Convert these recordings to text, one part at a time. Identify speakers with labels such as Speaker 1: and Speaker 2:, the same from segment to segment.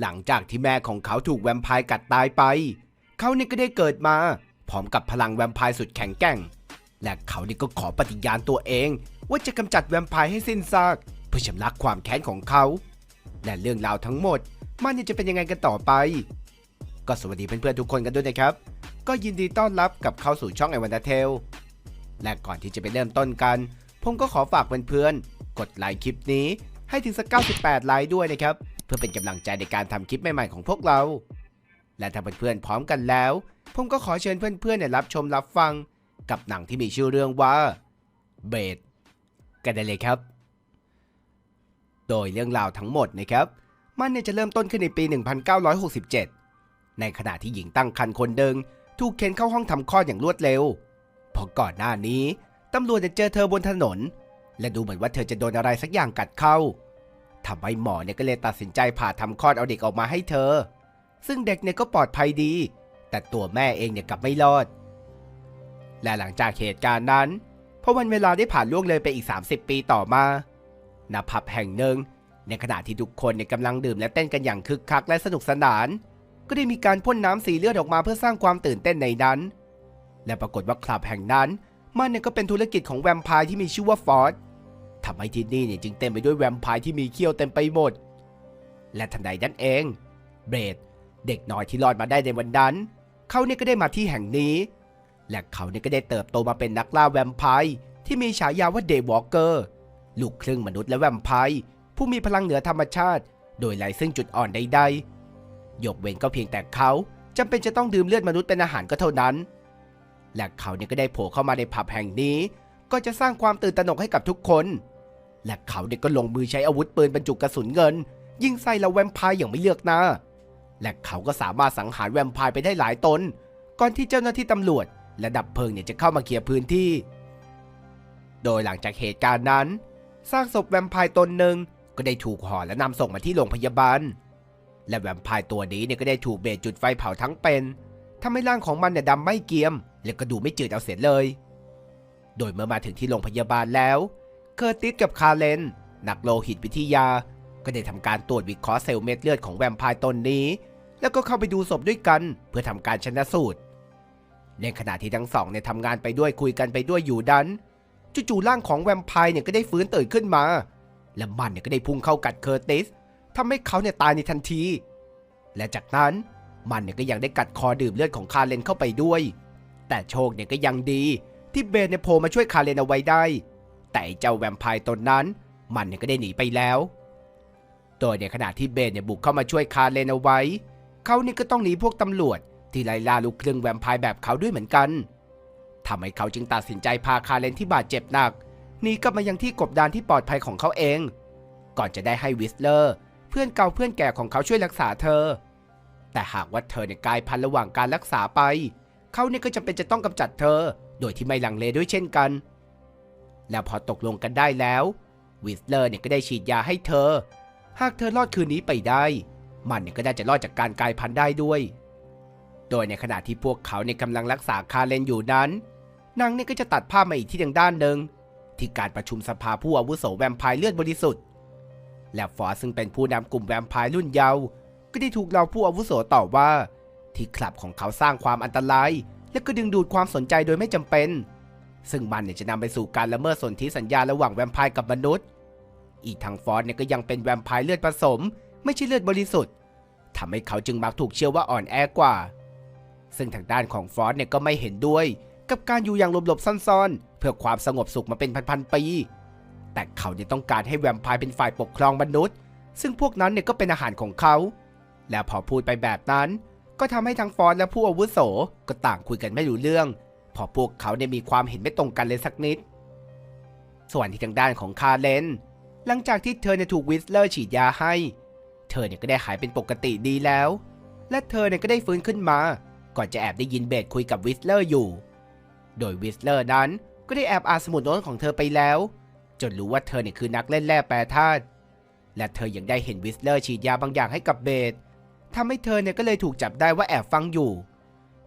Speaker 1: หลังจากที่แม่ของเขาถูกแวมไพร์กัดตายไป เขาเนี่ยก็ได้เกิดมาพร้อมกับพลังแวมไพร์สุดแข็งแกร่ง และเขานี่ก็ขอปฏิญาณตัวเอง ว่าจะกำจัดแวมไพร์ให้สิ้นซาก เพื่อชำระความแค้นของเขา และเรื่องราวทั้งหมด มันจะเป็นยังไงกันต่อไป ก็สวัสดีเพื่อนๆทุกคนกันด้วยนะครับ ก็ยินดีต้อนรับกับเข้าสู่ช่องไอวันดาเทลและก่อนที่จะไปเริ่มต้นกัน ผมก็ขอฝากเพื่อนๆกดไลค์คลิปนี้ให้ถึงสัก 98 ไลค์ด้วยนะครับ เพื่อเป็นกำลังใจในการทำคลิปใหม่ๆของพวกเรา และถ้าเพื่อนๆพร้อมกันแล้ว ผมก็ขอเชิญเพื่อนๆเนี่ยรับชมรับฟัง กับหนังที่มีชื่อเรื่องว่าเบดกันได้เลยครับ โดยเรื่องราวทั้งหมดนะครับ มันเนี่ยจะเริ่มต้นขึ้นในปี 1967 ในขณะที่หญิงตั้งครรภ์คนหนึ่งถูกเข็นเข้าห้องทำคลอดอย่างรวดเร็วเพราะก่อนหน้านี้ตำรวจจะเจอเธอบนถนน และดูเหมือนว่าเธอจะโดนอะไรสักอย่างกัดเข้า ทำให้หมอเนี่ยก็เลยตัดสินใจผ่าทำคลอดเอาเด็กออกมาให้เธอ ซึ่งเด็กเนี่ยก็ปลอดภัยดี แต่ตัวแม่เองเนี่ยกลับไม่รอด และหลังจากเหตุการณ์นั้นพอวันเวลาได้ผ่านล่วงเลยไปอีก 30 ปีต่อมาณผับแห่งหนึ่ง ในขณะที่ทุกคนเนี่ยกำลังดื่มและเต้นกันอย่างคึกคักและสนุกสนาน ก็ได้มีการพ่นน้ำสีเลือดออกมาเพื่อสร้างความตื่นเต้นในนั้น และปรากฏว่าคลับแห่งนั้น มันเนี่ยก็เป็นธุรกิจของแวมไพร์ที่มีชื่อว่าฟอร์ด ทำให้ที่นี่เนี่ยจึงเต็มไปด้วยแวมไพร์ที่มีเขี้ยวเต็มไปหมด และทันใดนั้นเอง เบรด เด็กน้อยที่รอดมาได้ในวันนั้น เขาเนี่ยก็ได้มาที่แห่งนี้ และเขาเนี่ยก็ได้เติบโตมาเป็นนักล่าแวมไพร์ที่มีฉายาว่าเดวอลเกอร์ลูกครึ่งมนุษย์และแวมไพร์ผู้มีพลังเหนือธรรมชาติ โดยไร้ซึ่งจุดอ่อนใดๆยกเว้นก็เพียงแต่เขาจำเป็นจะต้องดื่มเลือดมนุษย์เป็นอาหารก็เท่านั้น และเขาเนี่ยก็ได้โผล่เข้ามาในผับแห่งนี้ ก็จะสร้างความตื่นตระหนกให้กับทุกคน และเขาเนี่ยก็ลงมือใช้อาวุธปืนบรรจุกระสุนเงิน ยิงใส่ล่าแวมพร์อย่างไม่เลือกหน้า และเขาก็สามารถสังหารแวมพร์ไปได้หลายตน ก่อนที่เจ้าหน้าที่ตำรวจและดับเพลิงเนี่ยจะเข้ามาเคลียร์พื้นที่ โดยหลังจากเหตุการณ์นั้นซากศพแวมไพร์ตนหนึ่งก็ได้ถูกห่อและนำส่งมาที่โรงพยาบาล และแวมไพร์ตัวนี้เนี่ยก็ได้ถูกเบสจุดไฟเผาทั้งเป็นทำให้ร่างของมันเนี่ยดำไม่เกียม และก็ดูไม่จืดเอาเสียเลย โดยเมื่อมาถึงที่โรงพยาบาลแล้ว เคอร์ติสกับคาร์เลน นักโลหิตวิทยา ก็ได้ทำการตรวจวิเคราะห์เซลล์เม็ดเลือดของแวมไพร์ตนนี้ แล้วก็เข้าไปดูศพด้วยกัน เพื่อทำการชนะสูตร ในขณะที่ทั้งสองเนี่ยทำงานไปด้วยคุยกันไปด้วยอยู่ดันจู่ๆร่างของแวมไพร์เนี่ยก็ได้ฟื้นตื่นขึ้นมา และมันเนี่ยก็ได้พุ่งเข้ากัดเคอร์ติสทำให้เขาเนี่ยตายในทันที และจากนั้นมันเนี่ยก็ยังได้กัดคอดื่มเลือดของคาร์เลนเข้าไปด้วย แต่โชคเนี่ยก็ยังดีที่เบนเนี่ยโผล่มาช่วยคาร์เลนเอาไว้ได้ แต่เจ้าแวมไพร์ตนนั้น มันก็ได้หนีไปแล้ว โดยในขณะที่เบนเนี่ยบุกเข้ามาช่วยคารเลนเอาไว้ เขานี่ก็ต้องหนีพวกตำรวจ ที่ไล่ล่าลูกครึ่งแวมไพร์แบบเขาด้วยเหมือนกันทำให้เขาจึงตัดสินใจพาคารเลนที่บาดเจ็บหนักหนีกลับมายังที่กบดานที่ปลอดภัยของเขาเอง ก่อนจะได้ให้วิสเลอร์ เพื่อนเก่าเพื่อนแก่ของเขาช่วยรักษาเธอ แต่หากว่าเธอเนี่ยกลายพันธุ์ระหว่างการรักษาไป เขาเนี่ยก็จำเป็นจะต้องกำจัดเธอ โดยที่ไม่ลังเลด้วยเช่นกัน แล้วพอตกลงกันได้แล้ว วิสเลอร์เนี่ยก็ได้ฉีดยาให้เธอ หากเธอรอดคืนนี้ไปได้ มันเนี่ยก็น่าจะรอดจากการกลายพันธุ์ได้ด้วย โดยในขณะที่พวกเขาเนี่ยกำลังรักษาคาเลนอยู่นั้น นางเนี่ยก็จะตัดภาพมาอีกที่ทางด้านหนึ่งที่การประชุมสภาผู้อาวุโสแวมไพร์เลือดบริสุทธิ์ และฟอร์ซึ่งเป็นผู้นำกลุ่มแวมไพร์รุ่นเยาว์ก็ได้ถูกเราผู้อาวุโสต่อว่า ที่คลับของเขาสร้างความอันตราย และก็ดึงดูดความสนใจโดยไม่จำเป็น ซึ่งมันเนี่ยจะนำไปสู่การละเมิดสนธิสัญญาระหว่างแวมไพร์กับมนุษย์ อีกทางฟอร์เนี่ยก็ยังเป็นแวมไพร์เลือดผสม ไม่ใช่เลือดบริสุทธิ์ทำให้เขาจึงมักถูกเชื่อว่าอ่อนแอกว่า ซึ่งทางด้านของฟอร์เนี่ยก็ไม่เห็นด้วย กับการอยู่อย่างหลบๆซ่อนๆ เพื่อความสงบสุขมาเป็นพันๆปี แต่เขาเนี่ยต้องการให้แวมไพร์เป็นฝ่ายปกครองมนุษย์ ซึ่งพวกนั้นเนี่ยก็เป็นอาหารของเขา และพอพูดไปแบบนั้น ก็ทำให้ทั้งฟอนและผู้อาวุโสก็ต่างคุยกันไม่รู้เรื่อง พอพวกเขาเนี่ยมีความเห็นไม่ตรงกันเลยสักนิด ส่วนที่ทางด้านของคาเลน หลังจากที่เธอเนี่ยถูกวิสเลอร์ฉีดยาให้ เธอเนี่ยก็ได้หายเป็นปกติดีแล้ว และเธอเนี่ยก็ได้ฟื้นขึ้นมา ก่อนจะแอบได้ยินเบสคุยกับวิสเลอร์อยู่ โดยวิสเลอร์นั้นก็ได้แอบอ่านสมุดโน้ตของเธอไปแล้ว จนรู้ว่าเธอเนี่ยคือนักเล่นแร่แปรธาตุ และเธอยังได้เห็นวิสเลอร์ฉีดยาบางอย่างให้กับเบสทำให้เธอเนี่ยก็เลยถูกจับได้ว่าแอบฟังอยู่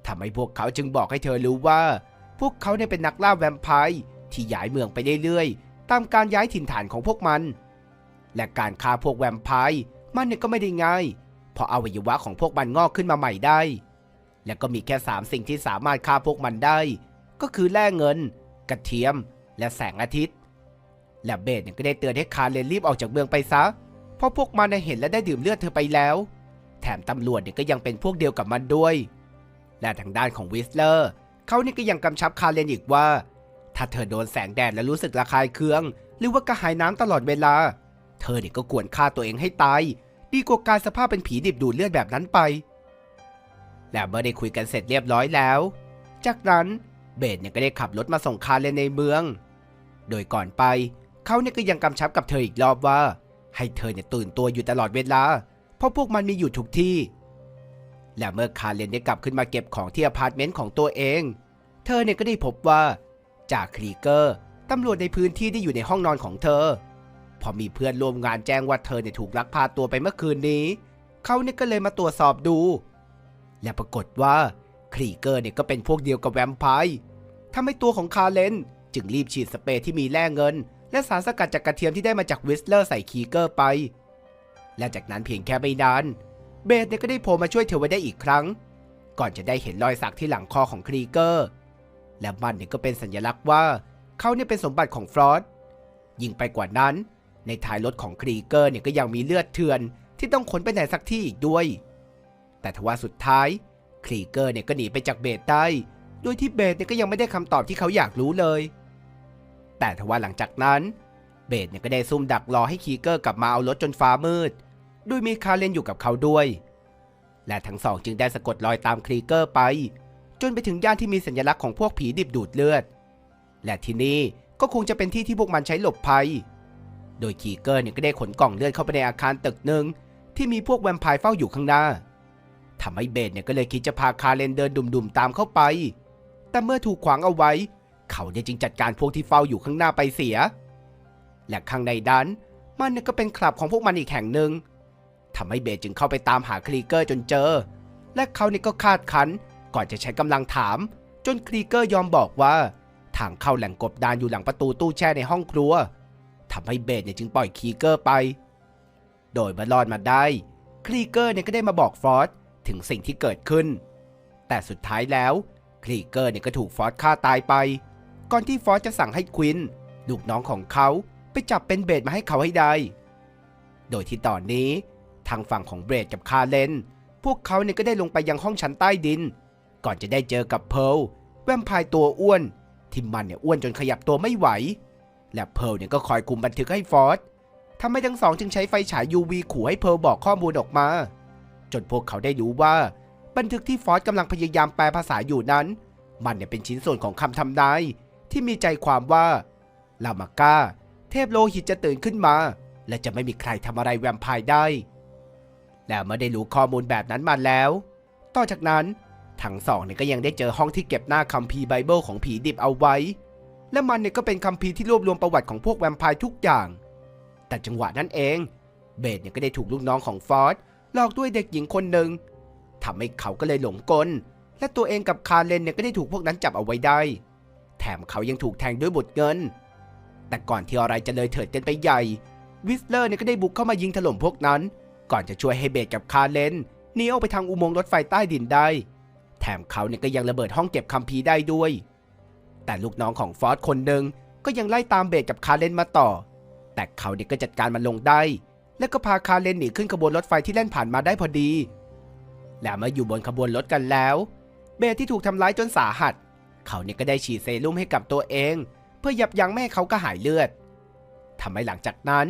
Speaker 1: ทำให้พวกเขาจึงบอกให้เธอรู้ว่า พวกเขาเนี่ยเป็นนักล่าแวมไพร์ที่ย้ายเมืองไปเรื่อยๆ ตามการย้ายถิ่นฐานของพวกมัน และการฆ่าพวกแวมไพร์มันเนี่ยก็ไม่ได้ง่าย เพราะอวัยวะของพวกมันงอกขึ้นมาใหม่ได้ และก็มีแค่สามสิ่งที่สามารถฆ่าพวกมันได้ ก็คือแร่เงิน กระเทียม และแสงอาทิตย์ และเบสเนี่ยก็ได้เตือนให้คาร์เลนรีบออกจากเมืองไปซะ เพราะพวกมันน่ะเห็นและได้ดื่มเลือดเธอไปแล้ว แถมตำรวจเนี่ยก็ยังเป็นพวกเดียวกับมันด้วย และทางด้านของวิสเลอร์เขานี่ก็ยังกำชับคาเลนอีกว่า ถ้าเธอโดนแสงแดดและรู้สึกระคายเคือง หรือว่ากระหายน้ำตลอดเวลา เธอเนี่ยก็ควรฆ่าตัวเองให้ตาย ดีกว่าการสภาพเป็นผีดิบดูดเลือดแบบนั้นไป และเมื่อได้คุยกันเสร็จเรียบร้อยแล้ว จากนั้นเบสเนี่ยก็ได้ขับรถมาส่งคาเลนในเมือง โดยก่อนไปเขาเนี่ยก็ยังกำชับกับเธออีกรอบว่า ให้เธอเนี่ยตื่นตัวอยู่ตลอดเวลา เพราะพวกมันมีอยู่ทุกที่ และเมื่อคาร์เลนได้กลับขึ้นมาเก็บของที่อพาร์ตเมนต์ของตัวเอง เธอเนี่ยก็ได้พบว่า จากคลีเกอร์ตำรวจในพื้นที่ที่อยู่ในห้องนอนของเธอ พอมีเพื่อนร่วมงานแจ้งว่าเธอเนี่ยถูกลักพาตัวไปเมื่อคืนนี้ เขาเนี่ยก็เลยมาตรวจสอบดู และปรากฏว่าคลีเกอร์เนี่ยก็เป็นพวกเดียวกับแวมไพร์ทำให้ตัวของคาร์เลนจึงรีบฉีดสเปรย์ที่มีแร่เงิน และสารสกัดจากกระเทียมที่ได้มาจากวิสเลอร์ใส่คีเกอร์ไป และจากนั้นเพียงแค่ไม่นาน เบสเนี่ยก็ได้โผล่มาช่วยเธอไว้ได้อีกครั้ง ก่อนจะได้เห็นรอยสักที่หลังคอของคลีเกอร์ และมันเนี่ยก็เป็นสัญลักษณ์ว่าเขาเนี่ยเป็นสมบัติของฟรอสยิ่งไปกว่านั้น ในท้ายรถของคลีเกอร์เนี่ยก็ยังมีเลือดเถื่อนที่ต้องขนไปไหนสักที่อีกด้วย แต่ทว่าสุดท้ายคลีเกอร์เนี่ยก็หนีไปจากเบสได้โดยที่เบสเนี่ยก็ยังไม่ได้คำตอบที่เขาอยากรู้เลย แต่ทว่าหลังจากนั้นเบสเนี่ยก็ได้ซุ่มดักรอให้คีเกอร์กลับมาเอารถจนฟ้ามืด โดยมีคาร์เลนอยู่กับเขาด้วย และทั้งสองจึงได้สะกดรอยตามคลีเกอร์ไป จนไปถึงย่านที่มีสัญลักษณ์ของพวกผีดิบดูดเลือด และที่นี่ก็คงจะเป็นที่ที่พวกมันใช้หลบภัย โดยครีเกอร์เนี่ยก็ได้ขนกล่องเลือดเข้าไปในอาคารตึกหนึ่งที่มีพวกแวมไพร์เฝ้าอยู่ข้างหน้าทำให้เบสเนี่ยก็เลยคิดจะพาคาร์เลนเดินดุ่มๆตามเข้าไป แต่เมื่อถูกขวางเอาไว้ เขาเนี่ยจึงจัดการพวกที่เฝ้าอยู่ข้างหน้าไปเสีย และข้างในดันมันเนี่ยก็เป็นคลับของพวกมันอีกแห่งหนึ่ง ทำให้เบสจึงเข้าไปตามหาคลีเกอร์จนเจอ และเขาเนี่ยก็คาดคันก่อนจะใช้กำลังถาม จนคลีเกอร์ยอมบอกว่า ทางเข้าแหล่งกบดานอยู่หลังประตูตู้แช่ในห้องครัวทำให้เบสเนี่ยจึงปล่อยคลีเกอร์ไป โดยมื่อรอดมาได้ คลีเกอร์เนี่ยก็ได้มาบอกฟอสถึงสิ่งที่เกิดขึ้น แต่สุดท้ายแล้วคลีเกอร์เนี่ยก็ถูกฟอสฆ่าตายไป ก่อนที่ฟอสจะสั่งให้ควินลูกน้องของเขาไปจับเป็นเบสมาให้เขาให้ได้ โดยที่ตอนนี้ ทางฝั่งของเบสกับคาร์เลน พวกเขาเนี่ยก็ได้ลงไปยังห้องชั้นใต้ดิน ก่อนจะได้เจอกับเพิร์ลแวมพร์ตัวอ้วนที่มันเนี่ยอ้วนจนขยับตัวไม่ไหว และเพิร์ลเนี่ยก็คอยคุมบันทึกให้ฟอสทำให้ทั้งสองจึงใช้ไฟฉาย UV ขู่ให้เพิร์ลบอกข้อมูลออกมา จนพวกเขาได้รู้ว่า บันทึกที่ฟอสกำลังพยายามแปลภาษาอยู่นั้น มันเนี่ยเป็นชิ้นส่วนของคำทำนายที่มีใจความว่าลามาก้า เทพโลหิตจะตื่นขึ้นมา และจะไม่มีใครทำอะไรแวมไพร์ได้ แล้วเมื่อได้รู้ข้อมูลแบบนั้นมาแล้ว ต่อจากนั้นทั้งสองเนี่ยก็ยังได้เจอห้องที่เก็บหน้าคัมภีร์ไบเบิลของผีดิบเอาไว้ และมันเนี่ยก็เป็นคัมภีร์ที่รวบรวมประวัติของพวกแวมไพร์ทุกอย่าง แต่จังหวะนั้นเอง เบสเนี่ยก็ได้ถูกลูกน้องของฟอสหลอกด้วยเด็กหญิงคนหนึ่งทำให้เขาก็เลยหลงกล และตัวเองกับคาร์เลนเนี่ยก็ได้ถูกพวกนั้นจับเอาไว้ได้ แถมเขายังถูกแทงด้วยบทเงิน แต่ก่อนที่อะไรจะเลยเถิดกันไปใหญ่ วิสเลอร์เนี่ยก็ได้บุกเข้ามายิงถล่มพวกนั้น ก่อนจะช่วยให้เบสกับคาเลนหนีออกไปทางอุโมงค์รถไฟใต้ดินได้ แถมเขาเนี่ยก็ยังระเบิดห้องเก็บคัมภีร์ได้ด้วย แต่ลูกน้องของฟอสคนหนึ่งก็ยังไล่ตามเบสกับคาเลนมาต่อ แต่เขาเนี่ยก็จัดการมันลงได้ แล้วก็พาคาเลนหนีขึ้นขบวนรถไฟที่แล่นผ่านมาได้พอดี และเมื่ออยู่บนขบวนรถกันแล้ว เบสที่ถูกทำร้ายจนสาหัส เขาเนี่ยก็ได้ฉีดเซรุ่มให้กับตัวเอง เพื่อยับยั้งไม่ให้เขากระหายเลือดทำให้หลังจากนั้น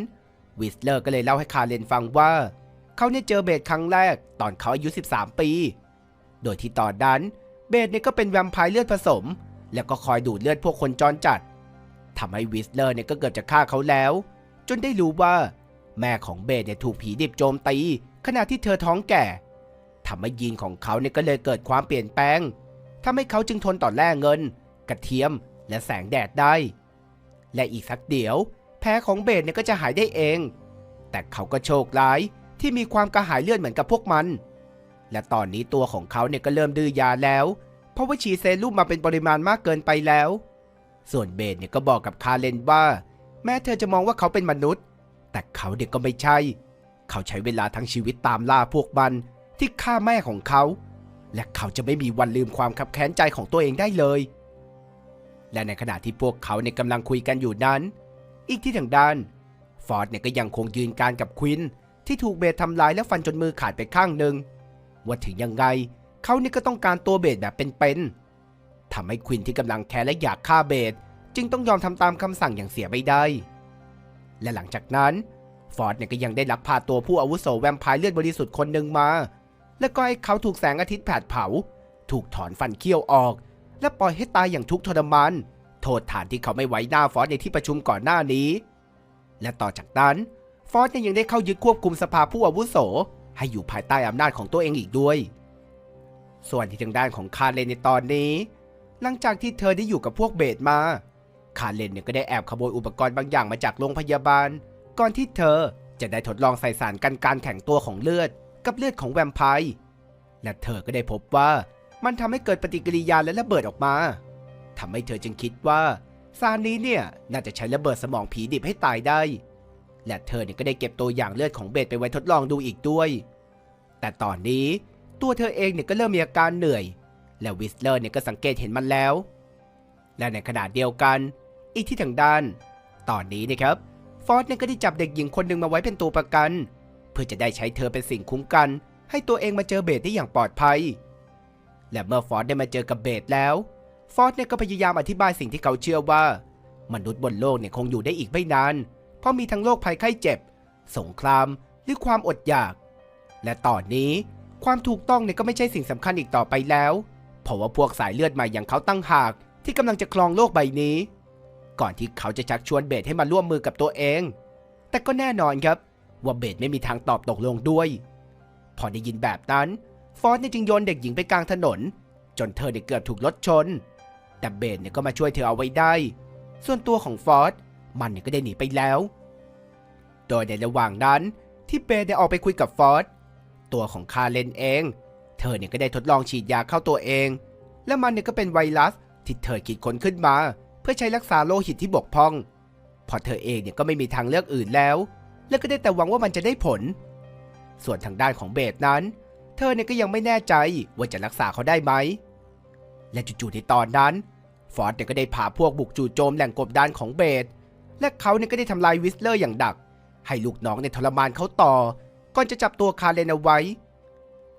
Speaker 1: วิสเลอร์ก็เลยเล่าให้คาเลนฟังว่า เขาเนี่ยเจอเบสครั้งแรก ตอนเขาอายุ 13 ปี โดยที่ตอนนั้นเบสเนี่ยก็เป็นแวมไพร์เลือดผสม แล้วก็คอยดูดเลือดพวกคนจรจัดทำให้วิสเลอร์เนี่ยก็เกือบจะฆ่าเขาแล้ว จนได้รู้ว่า แม่ของเบสเนี่ยถูกผีดิบโจมตี ขณะที่เธอท้องแก่ทำให้ยีนของเขาเนี่ยก็เลยเกิดความเปลี่ยนแปลงทำให้เขาจึงทนต่อแร่เงิน กระเทียม และแสงแดดได้ และอีกสักเดี๋ยวแผลของเบสเนี่ยก็จะหายได้เอง แต่เขาก็โชคร้าย ที่มีความกระหายเลือดเหมือนกับพวกมัน และตอนนี้ตัวของเขาเนี่ยก็เริ่มดื้อยาแล้ว เพราะว่าฉีดเซรุ่มมาเป็นปริมาณมากเกินไปแล้ว ส่วนเบสเนี่ยก็บอกกับคาเลนว่า แม้เธอจะมองว่าเขาเป็นมนุษย์ แต่เขาเด็กก็ไม่ใช่ เขาใช้เวลาทั้งชีวิตตามล่าพวกมันที่ฆ่าแม่ของเขา และเขาจะไม่มีวันลืมความคับแค้นใจของตัวเองได้เลย และในขณะที่พวกเขาเนี่ยกำลังคุยกันอยู่นั้น อีกที่ทางด้าน ฟอร์ดเนี่ยก็ยังคงยืนการกับควิน ที่ถูกเบสทำลายและฟันจนมือขาดไปข้างหนึ่งว่าถึงยังไงเขานี่ก็ต้องการตัวเบสแบบเป็นๆทำให้ควินที่กำลังแค้นและอยากฆ่าเบสจึงต้องยอมทำตามคำสั่งอย่างเสียไม่ได้ และหลังจากนั้นฟอร์ดเนี่ยก็ยังได้ลักพาตัวผู้อาวุโสแวมไพร์เลือดบริสุทธิ์คนหนึ่งมา แล้วก็ให้เขาถูกแสงอาทิตย์แผดเผา ถูกถอนฟันเคี้ยวออก และปล่อยให้ตายอย่างทุกข์ทรมานโทษฐานที่เขาไม่ไว้หน้าฟอร์ดในที่ประชุมก่อนหน้านี้ และต่อจากนั้น ฟอร์ดเนี่ยยังได้เข้ายึดควบคุมสภาผู้อาวุโส ให้อยู่ภายใต้อำนาจของตัวเองอีกด้วย ส่วนที่ทางด้านของคาร์เลนในตอนนี้ หลังจากที่เธอได้อยู่กับพวกเบสมา คาร์เลนเนี่ยก็ได้แอบขโมยอุปกรณ์บางอย่างมาจากโรงพยาบาล ก่อนที่เธอจะได้ทดลองใส่สารกันการแข็งตัวของเลือด กับเลือดของแวมไพร์ และเธอก็ได้พบว่ามันทำให้เกิดปฏิกิริยาและระเบิดออกมาทำให้เธอจึงคิดว่าสารนี้เนี่ยน่าจะใช้ระเบิดสมองผีดิบให้ตายได้ และเธอเนี่ยก็ได้เก็บตัวอย่างเลือดของเบสไปไว้ทดลองดูอีกด้วย แต่ตอนนี้ตัวเธอเองเนี่ยก็เริ่มมีอาการเหนื่อย และวิสเลอร์เนี่ยก็สังเกตเห็นมันแล้ว และในขณะเดียวกัน อีกที่ทางด้าน ตอนนี้นะครับฟอสเนี่ยก็ได้จับเด็กหญิงคนหนึ่งมาไว้เป็นตัวประกัน เพื่อจะได้ใช้เธอเป็นสิ่งคุ้มกัน ให้ตัวเองมาเจอเบสได้อย่างปลอดภัย และเมื่อฟอสได้มาเจอกับเบสแล้วฟอสเนี่ยก็พยายามอธิบายสิ่งที่เขาเชื่อว่า มนุษย์บนโลกเนี่ยคงอยู่ได้อีกไม่นาน เพราะมีทั้งโรคภัยไข้เจ็บ สงครามหรือความอดอยาก และตอนนี้ความถูกต้องเนี่ยก็ไม่ใช่สิ่งสำคัญอีกต่อไปแล้ว เพราะว่าพวกสายเลือดใหม่อย่างเขาตั้งหาก ที่กำลังจะครองโลกใบนี้ ก่อนที่เขาจะชักชวนเบสให้มาร่วมมือกับตัวเอง แต่ก็แน่นอนครับ ว่าเบสไม่มีทางตอบตกลงด้วย พอได้ยินแบบนั้น ฟอสเนี่ยจึงโยนเด็กหญิงไปกลางถนน จนเธอเนี่ยเกือบถูกรถชน แต่เบสเนี่ยก็มาช่วยเธอเอาไว้ได้ ส่วนตัวของฟอส มันเนี่ยก็ได้หนีไปแล้ว โดยในระหว่างนั้นที่เบได้ออกไปคุยกับฟอสตัวของคาเลนเอง เธอเนี่ยก็ได้ทดลองฉีดยาเข้าตัวเอง และมันเนี่ยก็เป็นไวรัสที่เธอคิดค้นขึ้นมา เพื่อใช้รักษาโลหิตที่บกพร่อง พอเธอเองเนี่ยก็ไม่มีทางเลือกอื่นแล้ว และก็ได้แต่หวังว่ามันจะได้ผล ส่วนทางด้านของเบสนั้น เธอเนี่ยก็ยังไม่แน่ใจว่าจะรักษาเขาได้ไหม และจู่ๆในตอนนั้น ฟอร์ดเนี่ยก็ได้พาพวกบุกจู่โจมแหล่งกบดานของเบส และเขาเนี่ยก็ได้ทำลายวิสเลอร์อย่างดัก ให้ลูกน้องในทรมานเขาต่อ ก่อนจะจับตัวคาร์เลนเอาไว้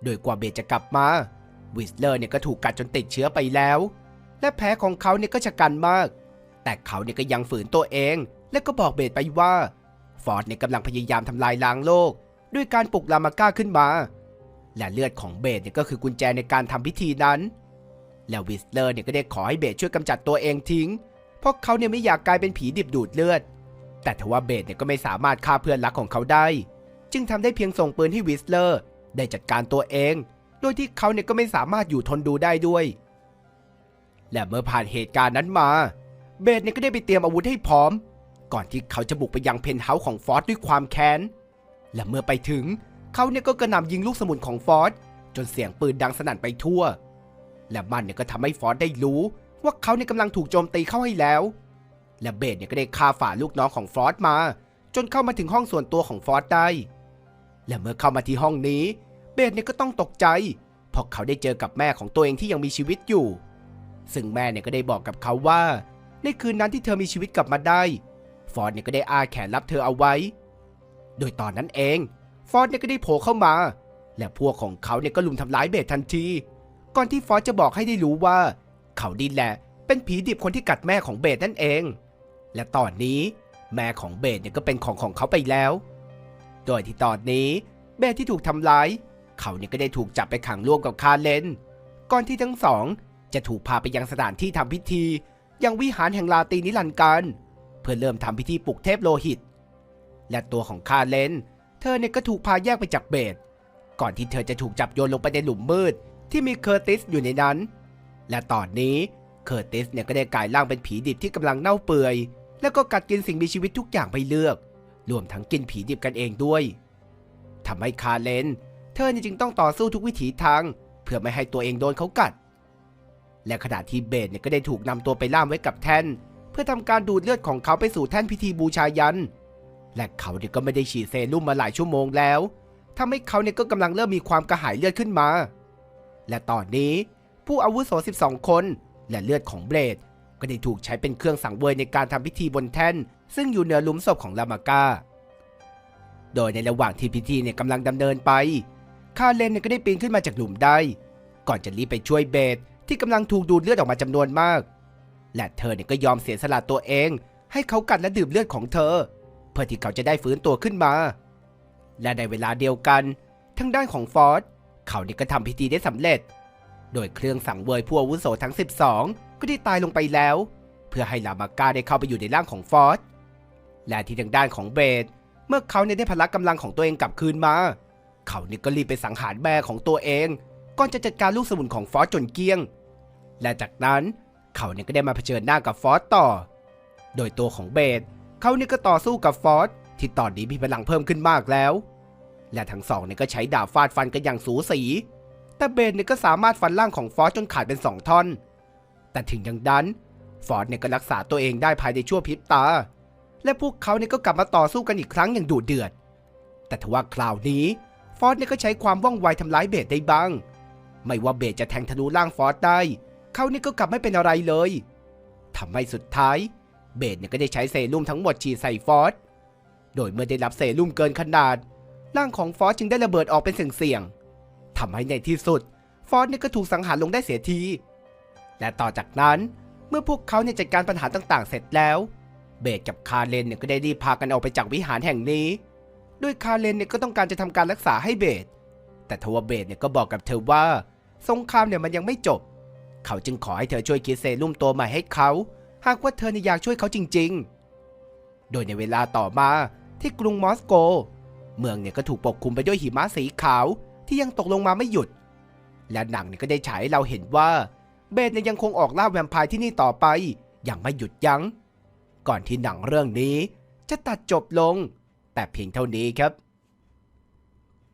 Speaker 1: โดยกว่าเบจะกลับมา วิสเลอร์เนี่ยก็ถูกกัดจนติดเชื้อไปแล้ว และแผลของเขาเนี่ยก็ชะกันมาก แต่เขาเนี่ยก็ยังฝืนตัวเอง และก็บอกเบสไปว่า ฟอร์ดเนี่ยกำลังพยายามทำลายล้างโลก ด้วยการปลุกลามาก้าขึ้นมา และเลือดของเบสเนี่ยก็คือกุญแจในการทำพิธีนั้น แล้ววิสเลอร์เนี่ยก็ได้ขอให้เบสช่วยกำจัดตัวเองทิ้ง พราะเขาเนี่ยไม่อยากกลายเป็นผีดิบดูดเลือด แต่ทว่าเบสเนี่ยก็ไม่สามารถฆ่าเพื่อนรักของเขาได้ จึงทำได้เพียงส่งปืนให้วิสเลอร์ ได้จัดการตัวเองโดยที่เขาเนี่ยก็ไม่สามารถอยู่ทนดูได้ด้วย และเมื่อผ่านเหตุการณ์นั้นมา เบสเนี่ยก็ได้ไปเตรียมอาวุธให้พร้อม ก่อนที่เขาจะบุกไปยังเพนท์เฮาส์ของฟอสด้วยความแค้น และเมื่อไปถึงเขาเนี่ยก็กระหน่ำยิงลูกสมุนของฟอสจนเสียงปืนดังสนั่นไปทั่ว และมันเนี่ยก็ทำให้ฟอสได้รู้ ว่าเขาเนี่ยกำลังถูกโจมตีเข้าให้แล้ว และเบสเนี่ยก็ได้ฆ่าฝ่าลูกน้องของฟอสมา จนเข้ามาถึงห้องส่วนตัวของฟอสได้ และเมื่อเข้ามาที่ห้องนี้ เบสเนี่ยก็ต้องตกใจ เพราะเขาได้เจอกับแม่ของตัวเองที่ยังมีชีวิตอยู่ ซึ่งแม่เนี่ยก็ได้บอกกับเขาว่า ในคืนนั้นที่เธอมีชีวิตกลับมาได้ ฟอร์ดเนี่ยก็ได้อาแขนรับเธอเอาไว้ โดยตอนนั้นเอง ฟอร์ดเนี่ยก็ได้โผล่เข้ามา และพวกของเขาเนี่ยก็ลุมทำร้ายเบสทันที ก่อนที่ฟอร์ดจะบอกให้ได้รู้ว่า เขาดินแหละ เป็นผีดิบคนที่กัดแม่ของเบสนั่นเอง และตอนนี้แม่ของเบสเนี่ยก็เป็นของของเขาไปแล้ว โดยที่ตอนนี้เบสที่ถูกทำร้าย เขาเนี่ยก็ได้ถูกจับไปขังร่วมกับคาร์เลน ก่อนที่ทั้งสองจะถูกพาไปยังสถานที่ทำพิธี ยังวิหารแห่งลาตรีนิรันการเพื่อเริ่มทำพิธีปลุกเทพโลหิต และตัวของคาร์เลน เธอเนี่ยก็ถูกพาแยกไปจากเบสก่อนที่เธอจะถูกจับโยนลงไปในหลุมมืดที่มีเคอร์ติสอยู่ในนั้น และตอนนี้เคอร์ติสเนี่ยก็ได้กลายร่างเป็นผีดิบที่กำลังเน่าเปื่อย แล้วก็กัดกินสิ่งมีชีวิตทุกอย่างไปเลือก รวมทั้งกินผีดิบกันเองด้วยทำให้คาเลน เธอเนี่ยจึงต้องต่อสู้ทุกวิถีทาง เพื่อไม่ให้ตัวเองโดนเขากัด และขณะที่เบสเนี่ยก็ได้ถูกนำตัวไปล่ามไว้กับแท่น เพื่อทำการดูดเลือดของเขาไปสู่แท่นพิธีบูชายัน และเขาเนี่ยก็ไม่ได้ฉีดเซรุ่มมาหลายชั่วโมงแล้วทำให้เขาเนี่ยก็กำลังเริ่มมีความกระหายเลือดขึ้นมา และตอนนี้ ผู้อาวุโส 12 คน และเลือดของเบลด ก็ได้ถูกใช้เป็นเครื่องสังเวยในการทำพิธีบนแท่น ซึ่งอยู่เหนือหลุมศพของลามาก้า โดยในระหว่างที่พิธีเนี่ยกำลังดำเนินไป คาเลนเนี่ยก็ได้ปีนขึ้นมาจากหลุมได้ ก่อนจะรีบไปช่วยเบสที่กำลังถูกดูดเลือดออกมาจำนวนมาก และเธอเนี่ยก็ยอมเสียสละตัวเอง ให้เขากัดและดื่มเลือดของเธอ เพื่อที่เขาจะได้ฟื้นตัวขึ้นมา และในเวลาเดียวกันทางด้านของฟอร์ดเขาเนี่ยก็ทำพิธีได้สำเร็จ โดยเครื่องสังเวยผู้อาวุโสทั้ง 12 ก็ได้ตายลงไปแล้ว เพื่อให้ลามาก้าได้เข้าไปอยู่ในร่างของฟอร์ดและที่ทางด้านของเบสเมื่อเขาเนี่ยได้พละกกำลังของตัวเองกลับคืนมา เขาเนี่ยก็รีบไปสังหารแม่ของตัวเอง ก่อนจะจัดการลูกสมุนของฟอสจนเกลี้ยง และจากนั้นเขาเนี่ยก็ได้มาเผชิญหน้ากับฟอสต่อ โดยตัวของเบสเขาเนี่ยก็ต่อสู้กับฟอสที่ตอนนี้มีพลังเพิ่มขึ้นมากแล้ว และทั้งสองเนี่ยก็ใช้ดาบฟาดฟันกันอย่างสูสี แต่เบสเนี่ยก็สามารถฟันร่างของฟอสจนขาดเป็นสองท่อน แต่ถึงอย่างนั้นฟอสเนี่ยก็รักษาตัวเองได้ภายในชั่วพริบตา และพวกเขาเนี่ยก็กลับมาต่อสู้กันอีกครั้งอย่างดุเดือด แต่ทว่าคราวนี้ฟอสเนี่ยก็ใช้ความว่องไวทำร้ายเบสได้บ้าง ไม่ว่าเบสจะแทงทะลุร่างฟอสได้ เขานี่ก็กลับไม่เป็นอะไรเลยทำให้สุดท้าย เบสเนี่ยก็ได้ใช้เซรุ่มทั้งหมดฉีดใส่ฟอสโดยเมื่อได้รับเซรุ่มเกินขนาด ร่างของฟอสจึงได้ระเบิดออกเป็นเสี่ยงๆ ทำให้ในที่สุด ฟอสเนี่ยก็ถูกสังหารลงได้เสียที และต่อจากนั้นเมื่อพวกเขาเนี่ยจัดการปัญหาต่างๆ เสร็จแล้ว เบสกับคาเลนเนี่ยก็ได้รีบพากันออกไปจากวิหารแห่งนี้โดยคาเลนเนี่ยก็ต้องการจะทำการรักษาให้เบสแต่ทว่าเบสเนี่ยก็บอกกับเธอว่า สงครามเนี่ยมันยังไม่จบ เขาจึงขอให้เธอช่วยคิดเซรุ่มตัวใหม่ให้เขา หากว่าเธอเนี่ยอยากช่วยเขาจริง ๆ โดยในเวลาต่อมาที่กรุงมอสโก เมืองเนี่ยก็ถูกปกคลุมไปด้วยหิมะสีขาว ที่ยังตกลงมาไม่หยุด และหนังเนี่ยก็ได้ฉายให้เราเห็นว่าเบสเนี่ยยังคงออกล่าแวมไพร์ที่นี่ต่อไป อย่างไม่หยุดยัง้ง ก่อนที่หนังเรื่องนี้จะตัดจบลง แต่เพียงเท่านี้ครับ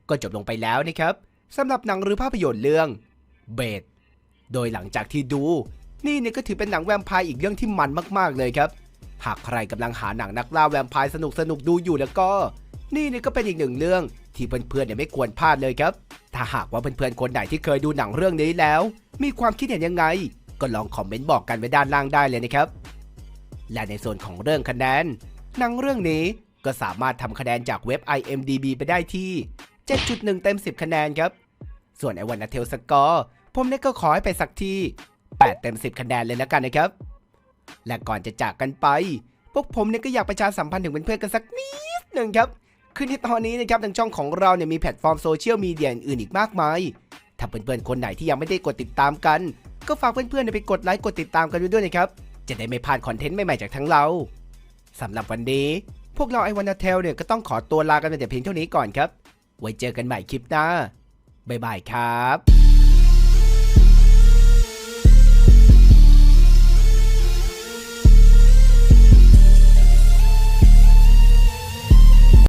Speaker 1: ก็จบลงไปแล้วนะครับสำหรับหนังหรือภาพยนตร์เรื่องเบสโดยหลังจากที่ดู นี่เนี่ยก็ถือเป็นหนังแวมไพร์อีกเรื่องที่มันมาก ๆ เลยครับ หากใครกำลังหาหนังนักล่าแวมไพร์สนุกสนุกๆดูอยู่แล้วก็ นี่เนี่ยก็เป็นอีกหนึ่งเรื่อง ที่เพื่อนๆเนี่ยไม่ควรพลาดเลยครับ ถ้าหากว่าเพื่อนๆคนไหนที่เคยดูหนังเรื่องนี้แล้ว มีความคิดเห็นยังไง ก็ลองคอมเมนต์บอกกันไว้ด้านล่างได้เลยนะครับ และในส่วนของเรื่องคะแนนหนังเรื่องนี้ก็สามารถทำคะแนนจากเว็บ IMDB ไปได้ที่ 7.1 เต็ม 10 คะแนนครับ ส่วนไอวันนาเทลสกอร์ผมเนี่ยก็ขอให้ไปสักที่ 8 เต็ม 10 คะแนนเลยแล้วกันนะครับ และก่อนจะจากกันไป พวกผมเนี่ยก็อยากประชาสัมพันธ์ถึงเพื่อนๆกันสักนิดหนึ่งครับ คือในตอนนี้นะครับทางช่องของเราเนี่ยมีแพลตฟอร์มโซเชียลมีเดียอื่นอีกมากมาย ถ้าเพื่อนๆคนไหนที่ยังไม่ได้กดติดตามกัน ก็ฝากเพื่อนๆไปกดไลค์กดติดตามกันด้วยนะครับ จะได้ไม่พลาดคอนเทนต์ใหม่ๆจากทั้งเราสำหรับวันนี้พวกเราไอวันนาเทลเนี่ยก็ต้องขอตัวลากันไปแต่เพียงเท่านี้ก่อนครับ ไว้เจอกันใหม่คลิปหน้า บ๊ายบายครับ